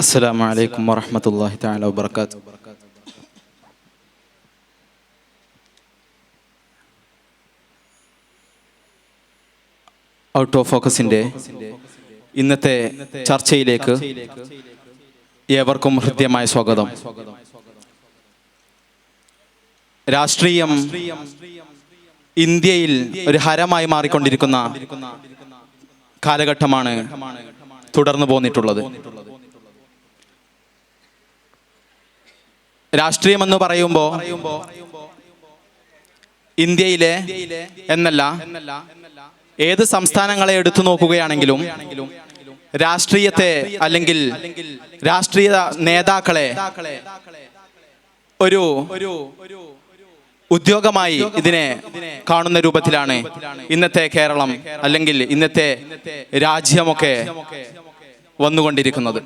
السلام عليكم ورحمة الله تعالى وبركاته out of ഫോക്കസിൻ്റെ ഇന്നത്തെ ചർച്ചയിലേക്ക് ഏവർക്കും ഹൃദ്യമായ സ്വാഗതം രാഷ്ട്രീയം ഇന്ത്യയിൽ ഒരു ഹരമായി മാറിക്കൊണ്ടിരിക്കുന്ന കാലഘട്ടമാണ് തുടർന്നു പോന്നിട്ടുള്ളത് രാഷ്ട്രീയം എന്ന് പറയുമ്പോൾ ഇന്ത്യയിലെ എന്നല്ല ഏത് സംസ്ഥാനങ്ങളെ എടുത്തു നോക്കുകയാണെങ്കിലും രാഷ്ട്രീയത്തെ അല്ലെങ്കിൽ രാഷ്ട്രീയ നേതാക്കളെ ഒരു ഉദ്യോഗമായി ഇതിനെ കാണുന്ന രൂപത്തിലാണ് ഇന്നത്തെ കേരളം അല്ലെങ്കിൽ ഇന്നത്തെ രാജ്യമൊക്കെ വന്നുകൊണ്ടിരിക്കുന്നത്.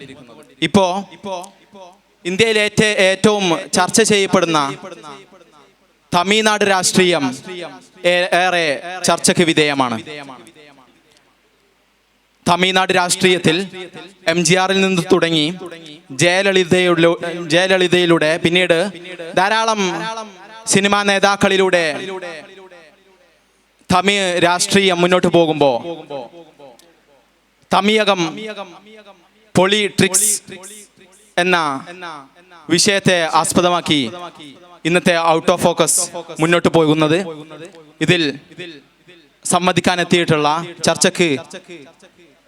ഇപ്പോ ഇന്ത്യയിൽ ഏറ്റ ഏറ്റവും ചർച്ച ചെയ്യപ്പെടുന്ന തമിഴ്നാട് രാഷ്ട്രീയം ഏറെ ചർച്ചയ്ക്ക് വിധേയമാണ്. തമിഴ്നാട് രാഷ്ട്രീയത്തിൽ എം ജി ആറിൽ നിന്ന് തുടങ്ങി ജയലളിതയുടെ ജയലളിതയിലൂടെ പിന്നീട് ധാരാളം സിനിമാ നേതാക്കളിലൂടെ തമിഴ് രാഷ്ട്രീയം മുന്നോട്ട് പോകുമ്പോൾ പൊളി പൊളിട്രിക്സ് എന്ന വിഷയത്തെ ആസ്പദമാക്കി ഇന്നത്തെ ഔട്ട് ഓഫ് ഫോക്കസ് മുന്നോട്ട് പോകുന്നത്. ഇതിൽ സംവദിക്കാനെത്തിയിട്ടുള്ള ചർച്ചക്ക്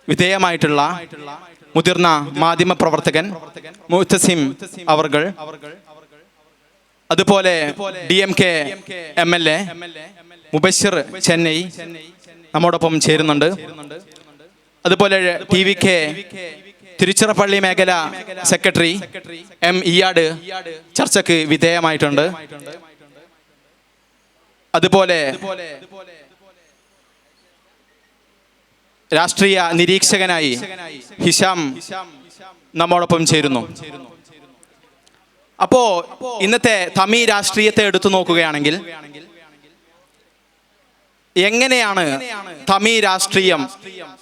വിധേയമായിട്ടുള്ള മുതിർന്ന മാധ്യമ പ്രവർത്തകൻ മുത്തസിം അവർ അതുപോലെ D M K M L A Mubashir Chennai നമ്മോടൊപ്പം ചേരുന്നുണ്ട്. അതുപോലെ ടി വി കെ തിരുച്ചിറപ്പള്ളി മേഖല സെക്രട്ടറി എം ഇയാട് ചർച്ചയ്ക്ക് വിധേയമായിട്ടുണ്ട്. അതുപോലെ രാഷ്ട്രീയ നിരീക്ഷകനായി ഹിഷാം നമ്മോടൊപ്പം ചേരുന്നു. അപ്പോ ഇന്നത്തെ തമിഴ് രാഷ്ട്രീയത്തെ എടുത്തു നോക്കുകയാണെങ്കിൽ എങ്ങനെയാണ് തമി രാഷ്ട്രീയം?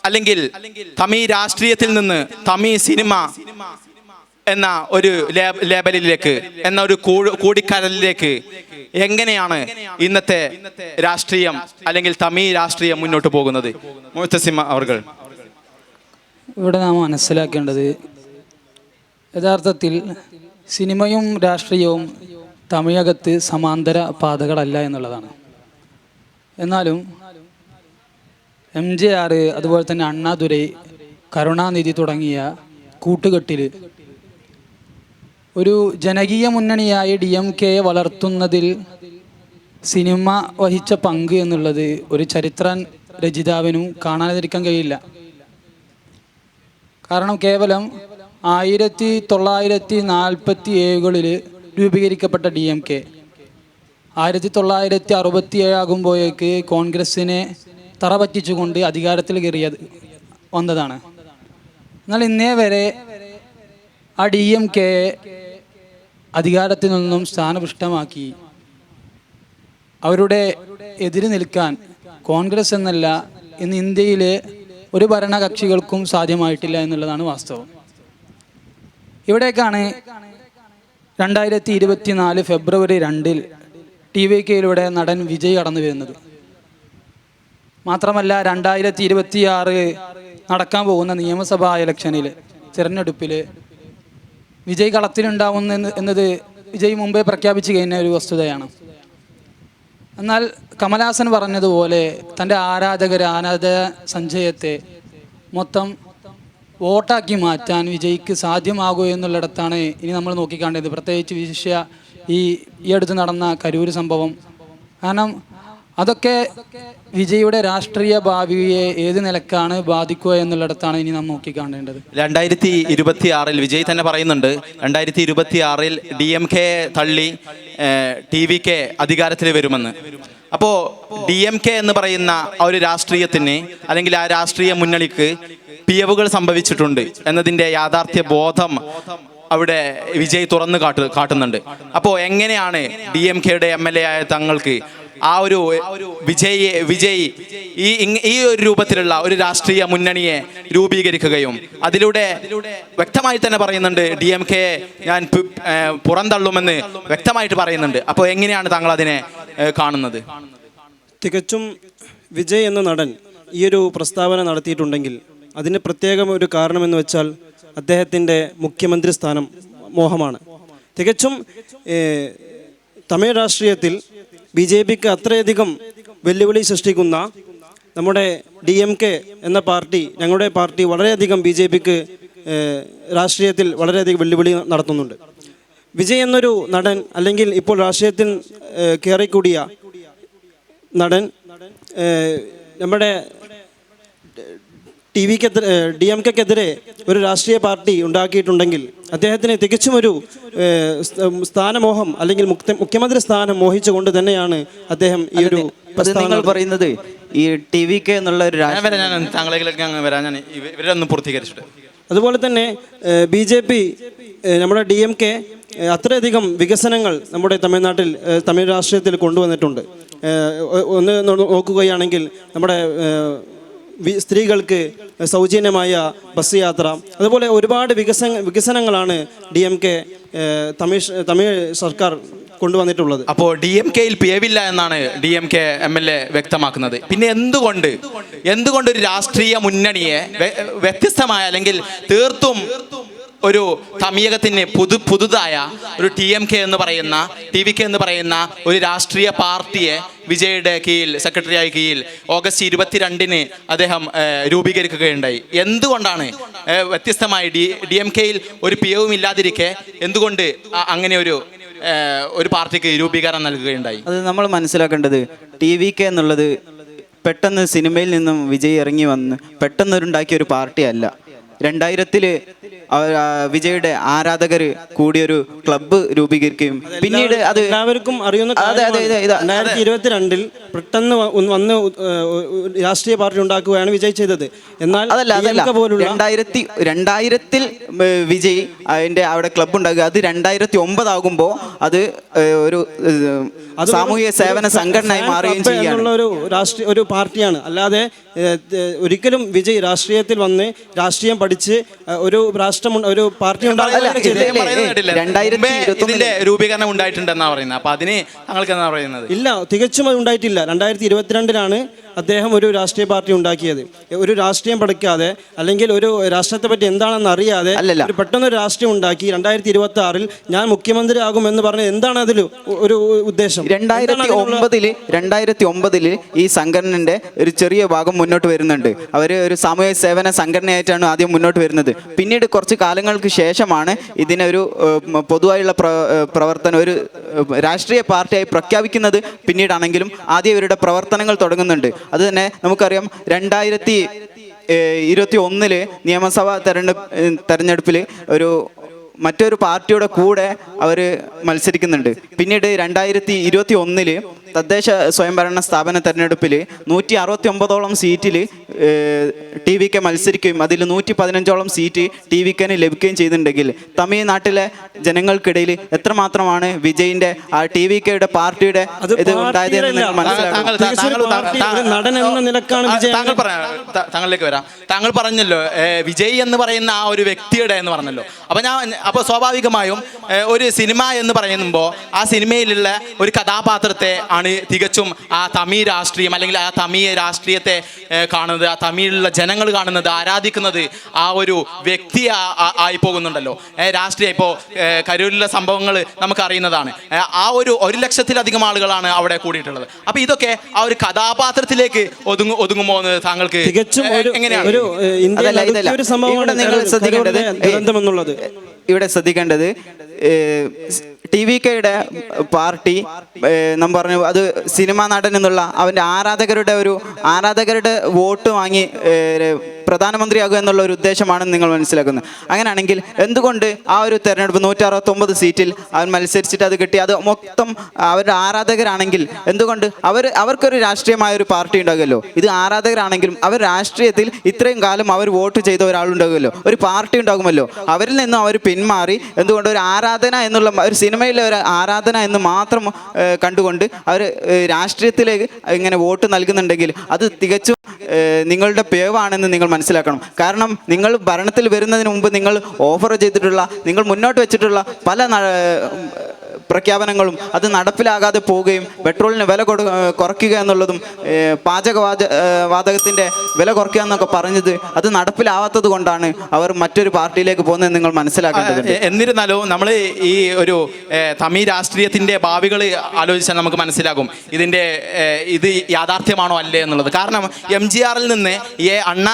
അല്ലെങ്കിൽ തമി രാഷ്ട്രീയത്തിൽ നിന്ന് തമി സിനിമ എന്ന ഒരു ലേബലിലേക്ക് എന്ന ഒരു കൂട്- കൂടിക്കടലിലേക്ക് എങ്ങനെയാണ് ഇന്നത്തെ രാഷ്ട്രീയം അല്ലെങ്കിൽ തമി രാഷ്ട്രീയം മുന്നോട്ട് പോകുന്നത്? മുത്തസിമ അവർ ഇവിടെ നാം മനസ്സിലാക്കേണ്ടത് യഥാർത്ഥത്തിൽ സിനിമയും രാഷ്ട്രീയവും തമിഴകത്ത് സമാന്തര പാതകളല്ല എന്നുള്ളതാണ്. എന്നാലും എം ജെ ആർ അതുപോലെ തന്നെ അണ്ണാദുരൈ കരുണാനിധി തുടങ്ങിയ കൂട്ടുകെട്ടിൽ ഒരു ജനകീയ മുന്നണിയായി ഡി എം കെയെ വളർത്തുന്നതിൽ സിനിമ വഹിച്ച പങ്ക് എന്നുള്ളത് ഒരു ചരിത്ര രചിതാവിനും കാണാതിരിക്കാൻ കഴിയില്ല. കാരണം കേവലം ആയിരത്തി തൊള്ളായിരത്തി നാൽപ്പത്തി ഏഴുകളിൽ രൂപീകരിക്കപ്പെട്ട ഡി എം കെ. ആയിരത്തി തൊള്ളായിരത്തി അറുപത്തി ഏഴാകുമ്പോഴേക്ക് കോൺഗ്രസിനെ തറ പറ്റിച്ചുകൊണ്ട് അധികാരത്തിൽ കയറിയത് വന്നതാണ്. എന്നാൽ ഇന്നേ വരെ ആ ഡി എം കെ അധികാരത്തിൽ നിന്നും സ്ഥാനപുഷ്ടമാക്കി അവരുടെ എതിര് നിൽക്കാൻ കോൺഗ്രസ് എന്നല്ല ഇന്ന് ഇന്ത്യയിലെ ഒരു ഭരണകക്ഷികൾക്കും സാധ്യമായിട്ടില്ല എന്നുള്ളതാണ് വാസ്തവം. ഇവിടേക്കാണ് രണ്ടായിരത്തി ഇരുപത്തി നാല് ഫെബ്രുവരി രണ്ടിൽ ടി വി കെയിലൂടെ നടൻ വിജയ് കടന്നു വരുന്നത്. മാത്രമല്ല രണ്ടായിരത്തി ഇരുപത്തി ആറ് നടക്കാൻ പോകുന്ന നിയമസഭാ ഇലക്ഷനിൽ തിരഞ്ഞെടുപ്പിൽ വിജയ് കളത്തിലുണ്ടാവുന്ന എന്നത് വിജയ് മുമ്പേ പ്രഖ്യാപിച്ചു കഴിഞ്ഞ ഒരു വസ്തുതയാണ്. എന്നാൽ കമലഹാസൻ പറഞ്ഞതുപോലെ തന്റെ ആരാധകർ ആരാധക സഞ്ചയത്തെ മൊത്തം വോട്ടാക്കി മാറ്റാൻ വിജയ്ക്ക് സാധ്യമാകുമോ എന്നുള്ളിടത്താണ് ഇനി നമ്മൾ നോക്കിക്കാണ്ടത് പ്രത്യേകിച്ച് വിശിഷ്യ ഈ ഈ അടുത്ത് നടന്ന കരൂർ സംഭവം. കാരണം അതൊക്കെ വിജയുടെ രാഷ്ട്രീയ ഭാവിയെ ഏത് നിലക്കാണ് ബാധിക്കുക എന്നുള്ളിടത്താണ് ഇനി നാം നോക്കിക്കാണേണ്ടത്. രണ്ടായിരത്തി ഇരുപത്തി ആറിൽ വിജയ് തന്നെ പറയുന്നുണ്ട് രണ്ടായിരത്തി ഇരുപത്തി ആറിൽ ഡി എം കെ തള്ളി ടി വി കെ അധികാരത്തിൽ വരുമെന്ന്. അപ്പോ ഡി എം കെ എന്ന് പറയുന്ന ആ ഒരു രാഷ്ട്രീയത്തിന് അല്ലെങ്കിൽ ആ രാഷ്ട്രീയ മുന്നണിക്ക് പിയവുകൾ സംഭവിച്ചിട്ടുണ്ട് എന്നതിന്റെ യാഥാർത്ഥ്യ ബോധം അവിടെ വിജയ് തുറന്ന് കാട്ടു കാട്ടുന്നുണ്ട്. അപ്പോൾ എങ്ങനെയാണ് ഡി എം കെയുടെ എം എൽ എ ആയ തങ്ങൾക്ക് ആ ഒരു വിജയ് വിജയ് ഈ ഈ ഒരു രൂപത്തിലുള്ള ഒരു രാഷ്ട്രീയ മുന്നണിയെ രൂപീകരിക്കുകയും അതിലൂടെ വ്യക്തമായി തന്നെ പറയുന്നുണ്ട് ഡി എം കെ ഞാൻ പുറന്തള്ളുമെന്ന് വ്യക്തമായിട്ട് പറയുന്നുണ്ട്. അപ്പോൾ എങ്ങനെയാണ് താങ്കൾ അതിനെ കാണുന്നത്? തികച്ചും വിജയ് എന്ന നടൻ ഈ ഒരു പ്രസ്താവന നടത്തിയിട്ടുണ്ടെങ്കിൽ അതിന് പ്രത്യേകം ഒരു കാരണമെന്ന് വെച്ചാൽ അദ്ദേഹത്തിന്റെ മുഖ്യമന്ത്രി സ്ഥാനം മോഹമാണ്. തികച്ചും തമിഴ് രാഷ്ട്രീയത്തിൽ ബി ജെ പിക്ക് അത്രയധികം വെല്ലുവിളി സൃഷ്ടിക്കുന്ന നമ്മുടെ ഡി എം കെ എന്ന പാർട്ടി ഞങ്ങളുടെ പാർട്ടി വളരെയധികം ബി ജെ പിക്ക് രാഷ്ട്രീയത്തിൽ വളരെയധികം വെല്ലുവിളി നടത്തുന്നുണ്ട്. വിജയ് എന്നൊരു നടൻ അല്ലെങ്കിൽ ഇപ്പോൾ രാഷ്ട്രീയത്തിൽ കയറിക്കൂടിയ നടൻ നമ്മുടെ ടി വിക്കെതിരെ ഡി എം കെക്കെതിരെ ഒരു രാഷ്ട്രീയ പാർട്ടി ഉണ്ടാക്കിയിട്ടുണ്ടെങ്കിൽ അദ്ദേഹത്തിന് തികച്ചും ഒരു സ്ഥാനമോഹം അല്ലെങ്കിൽ മുക്ത- മുഖ്യമന്ത്രി സ്ഥാനം മോഹിച്ചുകൊണ്ട് തന്നെയാണ് അദ്ദേഹം ഈ ഒരു നിങ്ങൾ പറയുന്നത് ഈ ടി വി കെ എന്നുള്ള ഒരു ഞാൻ ഞാൻ താങ്കളിലേക്ക് അങ്ങ് വരാം ഞാൻ ഇവരെ ഒന്ന് പൂർത്തീകരിച്ചിട്ട്. അതുപോലെ തന്നെ ബി ജെ പി നമ്മുടെ ഡി എം കെ അത്രയധികം വികസനങ്ങൾ നമ്മുടെ തമിഴ്നാട്ടിൽ തമിഴ് രാഷ്ട്രീയത്തിൽ കൊണ്ടുവന്നിട്ടുണ്ട്. ഒന്ന് നോക്കുകയാണെങ്കിൽ നമ്മുടെ സ്ത്രീകൾക്ക് സൗജന്യമായ ബസ് യാത്ര. അതുപോലെ ഒരുപാട് വികസന വികസനങ്ങളാണ് D M K Tamil Tamil സർക്കാർ കൊണ്ടുവന്നിട്ടുള്ളത്. അപ്പോൾ ഡി എം കെയിൽ പിയവില്ല എന്നാണ് D M K M L A വ്യക്തമാക്കുന്നത്. പിന്നെ എന്തുകൊണ്ട് എന്തുകൊണ്ട് ഒരു രാഷ്ട്രീയ മുന്നണിയെ വ്യ- വ്യത്യസ്തമായ അല്ലെങ്കിൽ തീർത്തും ഒരു തമിഴകത്തിന് പുതു പുതുതായ ഒരു ടി എം കെ എന്ന് പറയുന്ന ടി വി കെ എന്ന് പറയുന്ന ഒരു രാഷ്ട്രീയ പാർട്ടിയെ വിജയുടെ കീഴിൽ സെക്രട്ടറിയായ കീഴിൽ ഓഗസ്റ്റ് ഇരുപത്തിരണ്ടിന് അദ്ദേഹം രൂപീകരിക്കുകയുണ്ടായി. എന്തുകൊണ്ടാണ്? വ്യത്യസ്തമായി ഡി ഡി എം കെയിൽ ഒരു പിയവും ഇല്ലാതിരിക്കെ എന്തുകൊണ്ട് അങ്ങനെ ഒരു ഒരു പാർട്ടിക്ക് രൂപീകരണം നൽകുകയുണ്ടായി? അത് നമ്മൾ മനസ്സിലാക്കേണ്ടത് ടി വി കെ എന്നുള്ളത് പെട്ടെന്ന് സിനിമയിൽ നിന്നും വിജയ് ഇറങ്ങി വന്ന് പെട്ടെന്നൊരുണ്ടാക്കിയ ഒരു പാർട്ടിയല്ല. രണ്ടായിരത്തിൽ വിജയുടെ ആരാധകർ കൂടിയൊരു ക്ലബ്ബ് രൂപീകരിക്കുകയും പിന്നീട് അത് എല്ലാവർക്കും അറിയുന്ന അതെ അതെ രണ്ടായിരത്തി ഇരുപത്തിരണ്ടിൽ പെട്ടെന്ന് വന്ന് രാഷ്ട്രീയ പാർട്ടി ഉണ്ടാക്കുകയാണ് വിജയ് ചെയ്തത്. എന്നാൽ അതല്ല അതല്ല. രണ്ടായിരത്തി രണ്ടായിരത്തിൽ വിജയ് അതിന്റെ അവിടെ ക്ലബ്ബ് ഉണ്ടാക്കുക അത് രണ്ടായിരത്തി ഒമ്പതാകുമ്പോൾ അത് ഒരു സാമൂഹിക സേവന സംഘടനയായി മാറുകയും ചെയ്യുകയാണ്. ഒരു രാഷ്ട്രീയ ഒരു പാർട്ടിയാണ്. അല്ലാതെ ഒരിക്കലും വിജയ് രാഷ്ട്രീയത്തിൽ വന്ന് രാഷ്ട്രീയം പഠിച്ച് ഒരു രാഷ്ട്രം ഉണ്ട- ഒരു പാർട്ടി? രണ്ടായിരത്തി ഇതിന്റെ രൂപീകരണം ഉണ്ടായിട്ടുണ്ടെന്നാണ് പറയുന്നത്. അപ്പൊ അതിന് താങ്കൾക്ക് എന്നാ പറയുന്നത്? ഇല്ല തികച്ചും അത് ഉണ്ടായിട്ടില്ല. രണ്ടായിരത്തി ഇരുപത്തിരണ്ടിലാണ് അദ്ദേഹം ഒരു രാഷ്ട്രീയ പാർട്ടി ഉണ്ടാക്കിയത്. ഒരു രാഷ്ട്രീയം പഠിക്കാതെ അല്ലെങ്കിൽ ഒരു രാഷ്ട്രത്തെ പറ്റി എന്താണെന്ന് അറിയാതെ ഒരു പെട്ടെന്ന് ഒരു രാഷ്ട്രീയം ഉണ്ടാക്കി രണ്ടായിരത്തി ഇരുപത്തി ആറിൽ ഞാൻ മുഖ്യമന്ത്രി ആകുമെന്ന് പറഞ്ഞ് എന്താണ് അതിൽ ഒരു ഉദ്ദേശം? രണ്ടായിരത്തി ഒമ്പതിൽ ഒമ്പതിൽ രണ്ടായിരത്തി ഒമ്പതിൽ ഈ സംഘടനന്റെ ഒരു ചെറിയ ഭാഗം മുന്നോട്ട് വരുന്നുണ്ട്. അവർ ഒരു സാമൂഹ്യ സേവന സംഘടനയായിട്ടാണ് ആദ്യം മുന്നോട്ട് വരുന്നത്. പിന്നീട് കുറച്ച് കാലങ്ങൾക്ക് ശേഷമാണ് ഇതിനൊരു പൊതുവായുള്ള പ്രവർത്തനം ഒരു രാഷ്ട്രീയ പാർട്ടിയായി പ്രഖ്യാപിക്കുന്നത് പിന്നീടാണെങ്കിലും ആദ്യം ഇവരുടെ പ്രവർത്തനങ്ങൾ തുടങ്ങുന്നുണ്ട്. അത് തന്നെ നമുക്കറിയാം രണ്ടായിരത്തി ഇരുപത്തി ഒന്നിൽ നിയമസഭാ തെരഞ്ഞെടുപ്പ് തെരഞ്ഞെടുപ്പിൽ ഒരു മറ്റൊരു പാർട്ടിയുടെ കൂടെ അവർ മത്സരിക്കുന്നുണ്ട്. പിന്നീട് രണ്ടായിരത്തി ഇരുപത്തി ഒന്നിൽ തദ്ദേശ സ്വയംഭരണ സ്ഥാപന തെരഞ്ഞെടുപ്പിൽ നൂറ്റി അറുപത്തി ഒമ്പതോളം സീറ്റിൽ ടി വി കെ മത്സരിക്കുകയും അതിൽ നൂറ്റി പതിനഞ്ചോളം സീറ്റ് ടി വി കെന് ലഭിക്കുകയും ചെയ്തിട്ടുണ്ടെങ്കിൽ തമിഴ്നാട്ടിലെ ജനങ്ങൾക്കിടയിൽ എത്രമാത്രമാണ് വിജയിന്റെ ആ ടി വി കെയുടെ പാർട്ടിയുടെ ഇത് ഉണ്ടായത് താങ്കൾ താങ്കളിലേക്ക് വരാം. താങ്കൾ പറഞ്ഞല്ലോ വിജയ് എന്ന് പറയുന്ന ആ ഒരു വ്യക്തിയുടെ എന്ന് പറഞ്ഞല്ലോ. അപ്പൊ ഞാൻ അപ്പൊ സ്വാഭാവികമായും ഒരു സിനിമ എന്ന് പറയുമ്പോൾ ആ സിനിമയിലുള്ള ഒരു കഥാപാത്രത്തെ ആണ് തികച്ചും ആ തമിഴ് രാഷ്ട്രീയം അല്ലെങ്കിൽ ആ തമിഴ് രാഷ്ട്രീയത്തെ കാണുന്നത് ആ തമിഴിലുള്ള ജനങ്ങൾ കാണുന്നത് ആരാധിക്കുന്നത് ആ ഒരു വ്യക്തി ആയി പോകുന്നുണ്ടല്ലോ. രാഷ്ട്രീയം രാഷ്ട്രീയ ഇപ്പോൾ കരൂരിലെ സംഭവങ്ങൾ നമുക്ക് അറിയുന്നതാണ്. ആ ഒരു ഒരു ലക്ഷത്തിലധികം ആളുകളാണ് അവിടെ കൂടിയിട്ടുള്ളത്. അപ്പൊ ഇതൊക്കെ ആ ഒരു കഥാപാത്രത്തിലേക്ക് ഒതുങ്ങ ഒതുങ്ങുമോ എന്ന് താങ്കൾക്ക് തികച്ചും എങ്ങനെയാണ്? ഒരു ശ്രദ്ധിക്കേണ്ടത് ഇവിടെ ശ്രദ്ധിക്കേണ്ടത് ടി വി കെയുടെ പാർട്ടി നാം പറഞ്ഞു അത് സിനിമാ നടൻ എന്നുള്ള അവന്റെ ആരാധകരുടെ ഒരു ആരാധകരുടെ വോട്ട് വാങ്ങി പ്രധാനമന്ത്രിയാകുക എന്നുള്ള ഒരു ഉദ്ദേശമാണെന്ന് നിങ്ങൾ മനസ്സിലാക്കുന്നത് അങ്ങനെയാണെങ്കിൽ എന്തുകൊണ്ട് ആ ഒരു തെരഞ്ഞെടുപ്പ് നൂറ്റി അറുപത്തൊമ്പത് സീറ്റിൽ അവൻ മത്സരിച്ചിട്ട് അത് കിട്ടി? അത് മൊത്തം അവരുടെ ആരാധകരാണെങ്കിൽ എന്തുകൊണ്ട് അവർ അവർക്കൊരു രാഷ്ട്രീയമായ ഒരു പാർട്ടി ഉണ്ടാകുമല്ലോ? ഇത് ആരാധകരാണെങ്കിലും അവർ രാഷ്ട്രീയത്തിൽ ഇത്രയും കാലം അവർ വോട്ട് ചെയ്ത ഒരാളുണ്ടാകുമല്ലോ? ഒരു പാർട്ടി ഉണ്ടാകുമല്ലോ? അവരിൽ നിന്നും അവർ പിന്മാറി എന്തുകൊണ്ട് ഒരു ആരാധന എന്നുള്ള ഒരു സിനിമയിലെ ഒരു ആരാധന എന്ന് മാത്രം കണ്ടുകൊണ്ട് അവർ രാഷ്ട്രീയത്തിലേക്ക് ഇങ്ങനെ വോട്ട് നൽകുന്നുണ്ടെങ്കിൽ അത് തികച്ചും നിങ്ങളുടെ പേവാണെന്ന് നിങ്ങൾ മനസ്സിലാക്കണം. കാരണം നിങ്ങൾ ഭരണത്തിൽ വരുന്നതിന് മുമ്പ് നിങ്ങൾ ഓഫർ ചെയ്തിട്ടുള്ള നിങ്ങൾ മുന്നോട്ട് വെച്ചിട്ടുള്ള പല പ്രഖ്യാപനങ്ങളും അത് നടപ്പിലാകാതെ പോവുകയും പെട്രോളിന് വില കൊടു കുറയ്ക്കുക എന്നുള്ളതും പാചകവാച വാതകത്തിന്റെ വില കുറയ്ക്കുക എന്നൊക്കെ പറഞ്ഞത് അത് നടപ്പിലാവാത്തത് കൊണ്ടാണ് അവർ മറ്റൊരു പാർട്ടിയിലേക്ക് പോകുന്നത് നിങ്ങൾ മനസ്സിലാക്കേണ്ടത് എന്നിരുന്നാലും നമ്മൾ ഈ ഒരു തമി തമിഴ് രാഷ്ട്രീയത്തിന്റെ ഭാവികൾ ആലോചിച്ചാൽ നമുക്ക് മനസ്സിലാകും ഇതിന്റെ ഇത് യാഥാർത്ഥ്യമാണോ അല്ലേ എന്നുള്ളത്. കാരണം എം ജി ആറിൽ നിന്ന് ഈ അണ്ണ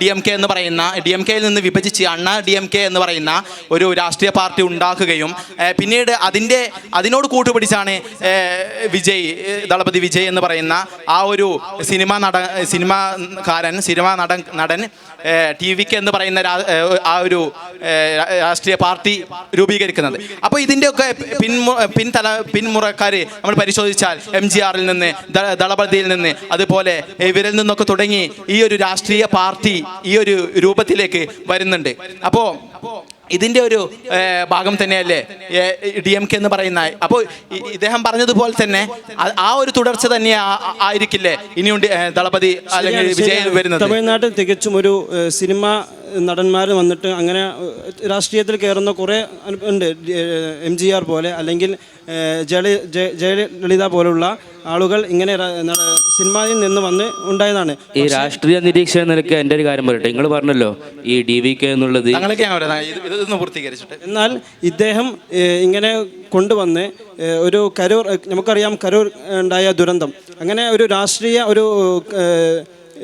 ഡി എം കെ എന്ന് പറയുന്ന ഡി എം കെയിൽ നിന്ന് വിഭജിച്ച് അണ്ണ ഡി എം കെ എന്ന് പറയുന്ന ഒരു രാഷ്ട്രീയ പാർട്ടി ഉണ്ടാക്കുകയും പിന്നീട് അതിന്റെ അതിനോട് കൂട്ടുപിടിച്ചാണ് വിജയ് ദളപതി വിജയ് എന്ന് പറയുന്ന ആ ഒരു സിനിമ നട സിനിമാകാരൻ സിനിമ നടൻ നടൻ ടി വിക്ക് എന്ന് പറയുന്ന ആ ഒരു രാഷ്ട്രീയ പാർട്ടി രൂപീകരിക്കുന്നത്. അപ്പോൾ ഇതിന്റെയൊക്കെ പിൻമു പിൻതല പിന്മുറക്കാർ നമ്മൾ പരിശോധിച്ചാൽ എം ജി ആറിൽ നിന്ന് ദളപതിയിൽ നിന്ന് അതുപോലെ ഇവരിൽ നിന്നൊക്കെ തുടങ്ങി ഈ ഒരു രാഷ്ട്രീയ പാർട്ടി ഈ ഒരു രൂപത്തിലേക്ക് വരുന്നുണ്ട്. അപ്പോൾ ഇതിന്റെ ഒരു ഭാഗം തന്നെയല്ലേ? ഡി എം കെ എന്ന് പറയുന്ന. അപ്പോൾ ഇദ്ദേഹം പറഞ്ഞതുപോലെ തന്നെ ആ- ഒരു തുടർച്ച തന്നെ ആയിരിക്കില്ലേ? ഇനിയുണ്ട് ദളപതി അല്ലെങ്കിൽ ശരിയാണ്, വിജയ് ശരിയാണ്. വരുന്നത്. തമിഴ്നാട്ടിൽ തികച്ചും ഒരു സിനിമ നടന്മാർ വന്നിട്ട് അങ്ങനെ രാഷ്ട്രീയത്തിൽ കയറുന്ന കുറേ ഉണ്ട് എം ജി ആർ പോലെ അല്ലെങ്കിൽ ജയ- ജയലളിത പോലുള്ള ആളുകൾ ഇങ്ങനെ സിനിമയിൽ നിന്ന് വന്ന് ഉണ്ടായതാണ്. ഈ രാഷ്ട്രീയ നിരീക്ഷണ നിലയ്ക്ക് എന്റെ ഒരു കാര്യം പറയട്ടെ. നിങ്ങൾ പറഞ്ഞല്ലോ ഈ ഡി വി കെ എന്നുള്ളത് എന്നാൽ ഇദ്ദേഹം ഏഹ്, ഇങ്ങനെ കൊണ്ടുവന്ന് ഏഹ്, ഒരു കരൂർ ഏഹ്, നമുക്കറിയാം കരൂർ ഉണ്ടായ ദുരന്തം. അങ്ങനെ ഒരു രാഷ്ട്രീയ ഒരു ഏഹ്,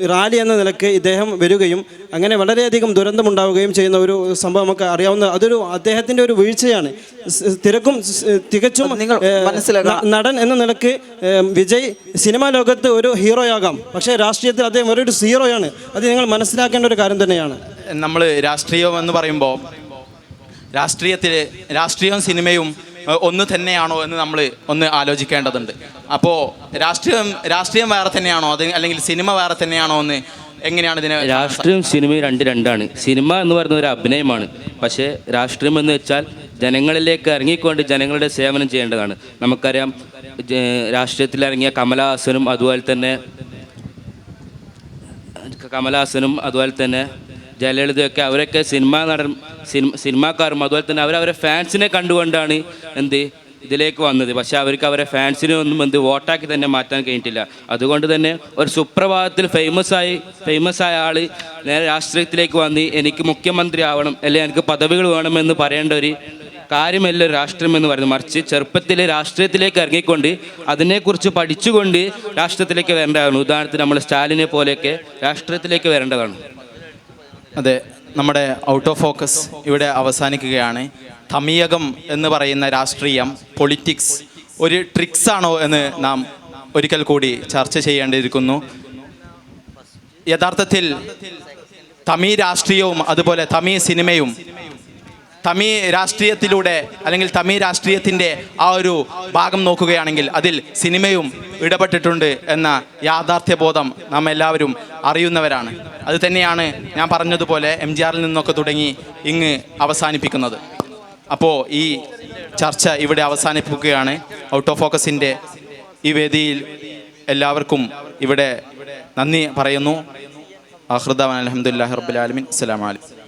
റാലി എന്ന നിലയ്ക്ക് ഇദ്ദേഹം വരികയും അങ്ങനെ വളരെയധികം ദുരന്തമുണ്ടാവുകയും ചെയ്യുന്ന ഒരു സംഭവം നമുക്ക് അറിയാവുന്ന അതൊരു അദ്ദേഹത്തിന്റെ ഒരു വീഴ്ചയാണ്. തിരക്കും തികച്ചും നിങ്ങൾ നടൻ എന്ന നിലയ്ക്ക് വിജയ് സിനിമാ ലോകത്ത് ഒരു ഹീറോയാകാം. പക്ഷേ രാഷ്ട്രീയത്തിൽ അദ്ദേഹം ഒരു സീറോയാണ്. അത് നിങ്ങൾ മനസ്സിലാക്കേണ്ട ഒരു കാര്യം തന്നെയാണ്. നമ്മൾ രാഷ്ട്രീയം എന്ന് പറയുമ്പോൾ രാഷ്ട്രീയത്തിൽ രാഷ്ട്രീയവും സിനിമയും ഒന്ന് തന്നെയാണോ എന്ന് നമ്മൾ ഒന്ന് ആലോചിക്കേണ്ടതുണ്ട്. അപ്പോൾ രാഷ്ട്രീയം രാഷ്ട്രീയം വേറെ തന്നെയാണോ? അത് അല്ലെങ്കിൽ സിനിമ വേറെ തന്നെയാണോ എന്ന് എങ്ങനെയാണ് ഇതിനെ രാഷ്ട്രീയം സിനിമയും രണ്ട് രണ്ടാണ്. സിനിമ എന്ന് പറയുന്നത് ഒരു അഭിനയമാണ്. പക്ഷേ രാഷ്ട്രീയം എന്ന് വെച്ചാൽ ജനങ്ങളിലേക്ക് ഇറങ്ങിക്കൊണ്ട് ജനങ്ങളുടെ സേവനം ചെയ്യേണ്ടതാണ്. നമുക്കറിയാം രാഷ്ട്രീയത്തിൽ ഇറങ്ങിയ കമലഹാസനും അതുപോലെ തന്നെ കമലഹാസനും അതുപോലെ തന്നെ ജയലളിതയൊക്കെ അവരൊക്കെ സിനിമാ നടൻ സിനിമ സിനിമാക്കാരും അതുപോലെ തന്നെ അവരവരെ ഫാൻസിനെ കണ്ടുകൊണ്ടാണ് എന്ത് ഇതിലേക്ക് വന്നത്. പക്ഷെ അവർക്ക് അവരെ ഫാൻസിനെ ഒന്നും എന്ത് വോട്ടാക്കി തന്നെ മാറ്റാൻ കഴിഞ്ഞിട്ടില്ല. അതുകൊണ്ട് തന്നെ ഒരു സുപ്രഭാതത്തിൽ ഫേമസ് ആയി ഫേമസ് ആയ ആൾ നേരെ രാഷ്ട്രീയത്തിലേക്ക് വന്ന് എനിക്ക് മുഖ്യമന്ത്രി ആവണം അല്ലെങ്കിൽ എനിക്ക് പദവികൾ വേണമെന്ന് പറയേണ്ട ഒരു കാര്യമല്ല രാഷ്ട്രീയം എന്ന് പറയുന്നത്. മറിച്ച് ചെറുപ്പത്തിൽ രാഷ്ട്രീയത്തിലേക്ക് ഇറങ്ങിക്കൊണ്ട് അതിനെക്കുറിച്ച് പഠിച്ചുകൊണ്ട് രാഷ്ട്രീയത്തിലേക്ക് വരേണ്ടതാണ്. ഉദാഹരണത്തിന് നമ്മൾ സ്റ്റാലിനെ പോലെയൊക്കെ രാഷ്ട്രീയത്തിലേക്ക് വരേണ്ടതാണ്. അതെ നമ്മുടെ ഔട്ട് ഓഫ് ഫോക്കസ് ഇവിടെ അവസാനിക്കുകയാണ്. തമിയകം എന്ന് പറയുന്ന രാഷ്ട്രീയം പൊളിറ്റിക്സ് ഒരു ട്രിക്സ് ആണോ എന്ന് നാം ഒരിക്കൽ കൂടി ചർച്ച ചെയ്യേണ്ടിയിരിക്കുന്നു. യഥാർത്ഥത്തിൽ തമിഴ് രാഷ്ട്രീയവും അതുപോലെ തമിഴ് സിനിമയും തമിഴ് രാഷ്ട്രീയത്തിലൂടെ അല്ലെങ്കിൽ തമിഴ് രാഷ്ട്രീയത്തിന്റെ ആ ഒരു ഭാഗം നോക്കുകയാണെങ്കിൽ അതിൽ സിനിമയും ഇടപെട്ടിട്ടുണ്ട് എന്ന യാഥാർത്ഥ്യബോധം നാം എല്ലാവരും അറിയുന്നവരാണ്. അത് തന്നെയാണ് ഞാൻ പറഞ്ഞതുപോലെ എം ജി ആറിൽ നിന്നൊക്കെ തുടങ്ങി ഇങ്ങ് അവസാനിപ്പിക്കുന്നത്. അപ്പോൾ ഈ ചർച്ച ഇവിടെ അവസാനിപ്പിക്കുകയാണ്. ഔട്ട് ഓഫ് ഫോക്കസിന്റെ ഈ വേദിയിൽ എല്ലാവർക്കും ഇവിടെ നന്ദി പറയുന്നു. ആഹൃദാൻ അലഹമുല്ലാ റബ്ബുലാലമിൻ അസ്സലാമലൈക്കും